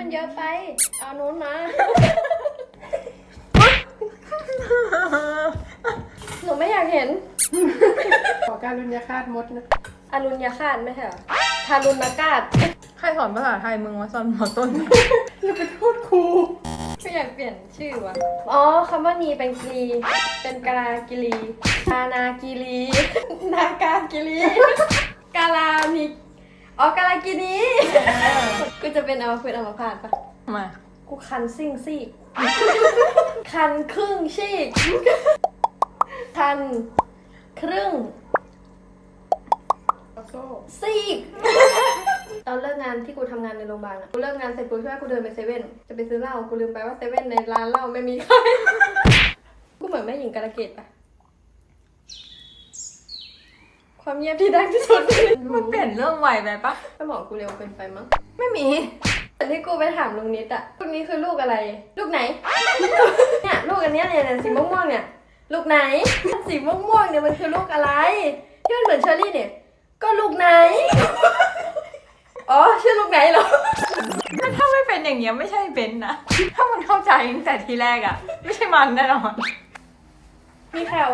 มันเยอะไป เอาโน้นมา หนูไม่อยากเห็น ขอการรุญยาคาตมดนะ อรุณยาคาตไม่ใช่เหรอทารุณกาศใครสอนภาษาไทยมึงมาสอนหมอต้นอย่าไปโทษครูไม่อยากเปลี่ยนชื่อวะอ๋อคำว่านีเป็นกรีเป็นกาลากิรีกานากิรีนากากิรีกาลามีอ๋อกาลากินีกู จะเป็นเอาเป็นอัมพาตปะมา กูคันซิ่งซีกคันครึ่งชีก คันครึ่งโซ่ซีก ตอนเลิกงานที่กูทำงานในโรงพยาบาลอะกูเลิกงานเสร็จกูช่วยกูเดินไปเซเว่นจะไปซื้อเหล้ากูลืมไปว่าเซเว่นในร้านเหล้าไม่มีขายกูเหมือนแม่หญิงกาลเกตปะ ความเงียบที่ดังที่สุด มันเปลี่ยนเรื่องไวไปปะสมองกูเร็วเกินไปมั้ง ไม่มีแต่ที่กูไปถามลุงนิดอะลูกนี้คือลูกอะไร ลูกไหน เนี่ยลูกอันเนี้ยเนี่ยเนี่ยสีม่วงๆเนี่ย ลูกไหน สีม่วงๆเนี่ยมันคือลูกอะไร ที่มันเหมือนเชอรี่เนี่ย ก็ลูกไหน อ๋อชื่อลูกไหนเหรอ ถ้าไม่เป็นอย่างเงี้ยไม่ใช่เบนนะ ถ้ามันเข้าใจตั้งแต่ทีแรกอะไม่ใช่มันแน่นอน มีแถว